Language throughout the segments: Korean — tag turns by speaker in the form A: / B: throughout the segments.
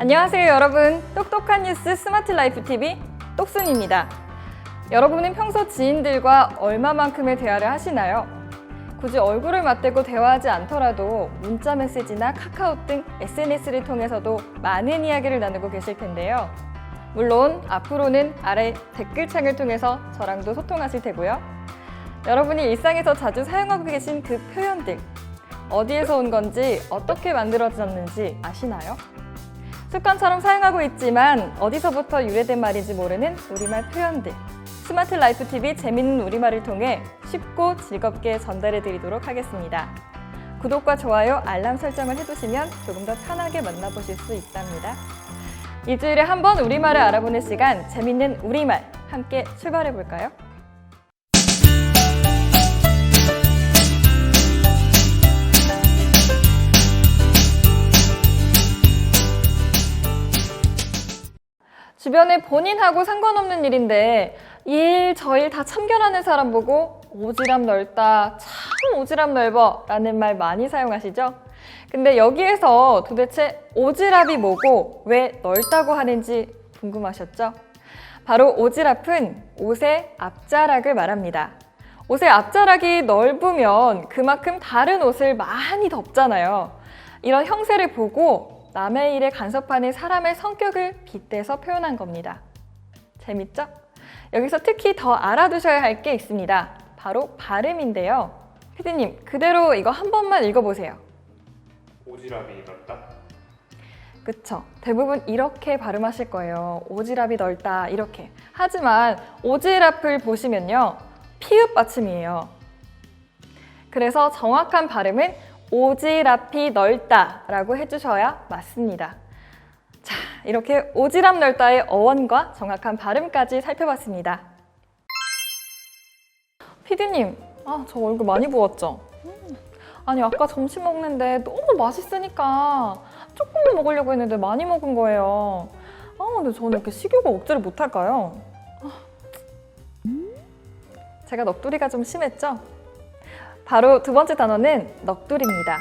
A: 안녕하세요 여러분 똑똑한 뉴스 스마트 라이프 TV 똑순입니다 여러분은 평소 지인들과 얼마만큼의 대화를 하시나요? 굳이 얼굴을 맞대고 대화하지 않더라도 문자 메시지나 카카오 등 SNS를 통해서도 많은 이야기를 나누고 계실 텐데요 물론 앞으로는 아래 댓글창을 통해서 저랑도 소통하실 테고요 여러분이 일상에서 자주 사용하고 계신 그 표현들 어디에서 온 건지 어떻게 만들어졌는지 아시나요? 습관처럼 사용하고 있지만 어디서부터 유래된 말인지 모르는 우리말 표현들. 스마트 라이프 TV 재밌는 우리말을 통해 쉽고 즐겁게 전달해 드리도록 하겠습니다. 구독과 좋아요, 알람 설정을 해두시면 조금 더 편하게 만나보실 수 있답니다. 일주일에 한 번 우리말을 알아보는 시간, 재밌는 우리말 함께 출발해 볼까요? 주변에 본인하고 상관없는 일인데 일 저 일 다 참견하는 사람 보고 오지랖 넓다, 참 오지랖 넓어 라는 말 많이 사용하시죠? 근데 여기에서 도대체 오지랖이 뭐고 왜 넓다고 하는지 궁금하셨죠? 바로 오지랖은 옷의 앞자락을 말합니다. 옷의 앞자락이 넓으면 그만큼 다른 옷을 많이 덮잖아요. 이런 형세를 보고 남의 일에 간섭하는 사람의 성격을 빗대서 표현한 겁니다. 재밌죠? 여기서 특히 더 알아두셔야 할 게 있습니다. 바로 발음인데요. 피디님, 그대로 이거 한 번만 읽어보세요.
B: 오지랖이 넓다?
A: 그쵸. 대부분 이렇게 발음하실 거예요. 오지랖이 넓다, 이렇게. 하지만 오지랖을 보시면요. 피읍 받침이에요. 그래서 정확한 발음은 오지랖이 넓다 라고 해주셔야 맞습니다. 자, 이렇게 오지랖 넓다의 어원과 정확한 발음까지 살펴봤습니다. 피디님, 아, 저 얼굴 많이 부었죠? 음, 아니, 아까 점심 먹는데 너무 맛있으니까 조금만 먹으려고 했는데 많이 먹은 거예요. 아, 근데 저는 이렇게 식욕을 억제를 못할까요? 아, 제가 넋두리가 좀 심했죠? 바로 두 번째 단어는 넋두리입니다.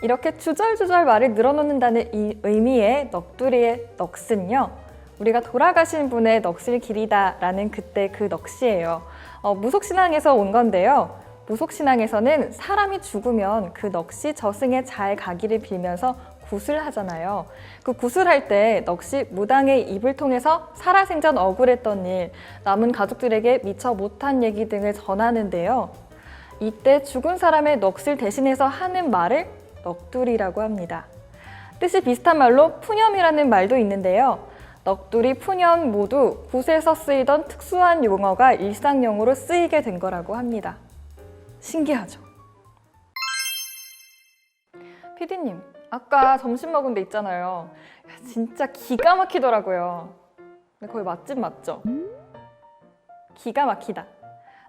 A: 이렇게 주절주절 말을 늘어놓는다는 이 의미의 넋두리의 넋은요. 우리가 돌아가신 분의 넋을 기리다라는 그때 그 넋이에요. 어, 무속신앙에서 온 건데요. 무속신앙에서는 사람이 죽으면 그 넋이 저승에 잘 가기를 빌면서 구슬하잖아요. 그 구슬할 때 넋이 무당의 입을 통해서 살아생전 억울했던 일, 남은 가족들에게 미처 못한 얘기 등을 전하는데요. 이때 죽은 사람의 넋을 대신해서 하는 말을 넋두리라고 합니다. 뜻이 비슷한 말로 푸념이라는 말도 있는데요. 넋두리, 푸념 모두 굿에서 쓰이던 특수한 용어가 일상용어로 쓰이게 된 거라고 합니다. 신기하죠? 피디님, 아까 점심 먹은 데 있잖아요. 진짜 기가 막히더라고요. 근데 거의 맛집 맞죠? 기가 막히다.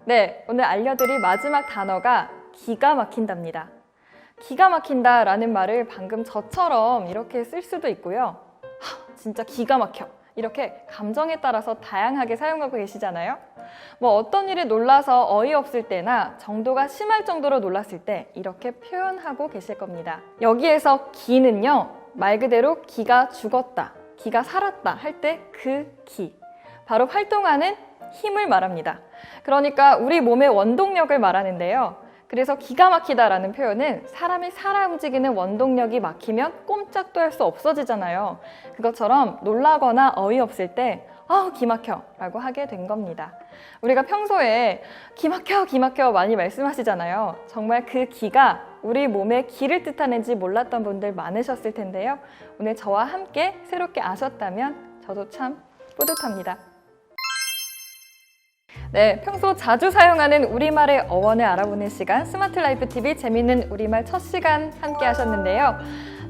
A: 네, 오늘 알려드릴 마지막 단어가 기가 막힌답니다. 기가 막힌다 라는 말을 방금 저처럼 이렇게 쓸 수도 있고요. 하, 진짜 기가 막혀. 이렇게 감정에 따라서 다양하게 사용하고 계시잖아요. 뭐 어떤 일에 놀라서 어이없을 때나 정도가 심할 정도로 놀랐을 때 이렇게 표현하고 계실 겁니다. 여기에서 기는요, 말 그대로 기가 죽었다, 기가 살았다 할 때 그 기. 바로 활동하는 힘을 말합니다. 그러니까 우리 몸의 원동력을 말하는데요. 그래서 기가 막히다라는 표현은 사람이 살아 움직이는 원동력이 막히면 꼼짝도 할 수 없어지잖아요. 그것처럼 놀라거나 어이없을 때 아, 기막혀 라고 하게 된 겁니다. 우리가 평소에 기막혀, 기막혀 많이 말씀하시잖아요. 정말 그 기가 우리 몸에 기를 뜻하는지 몰랐던 분들 많으셨을 텐데요. 오늘 저와 함께 새롭게 아셨다면 저도 참 뿌듯합니다. 네, 평소 자주 사용하는 우리말의 어원을 알아보는 시간 스마트 라이프 TV 재밌는 우리말 첫 시간 함께 하셨는데요.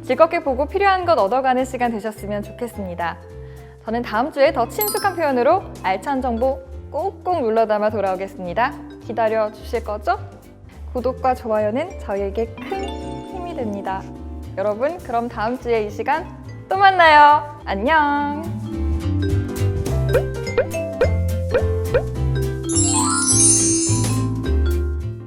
A: 즐겁게 보고 필요한 것 얻어가는 시간 되셨으면 좋겠습니다. 저는 다음 주에 더 친숙한 표현으로 알찬 정보 꼭꼭 눌러 담아 돌아오겠습니다. 기다려 주실 거죠? 구독과 좋아요는 저희에게 큰 힘이 됩니다. 여러분, 그럼 다음 주에 이 시간 또 만나요. 안녕!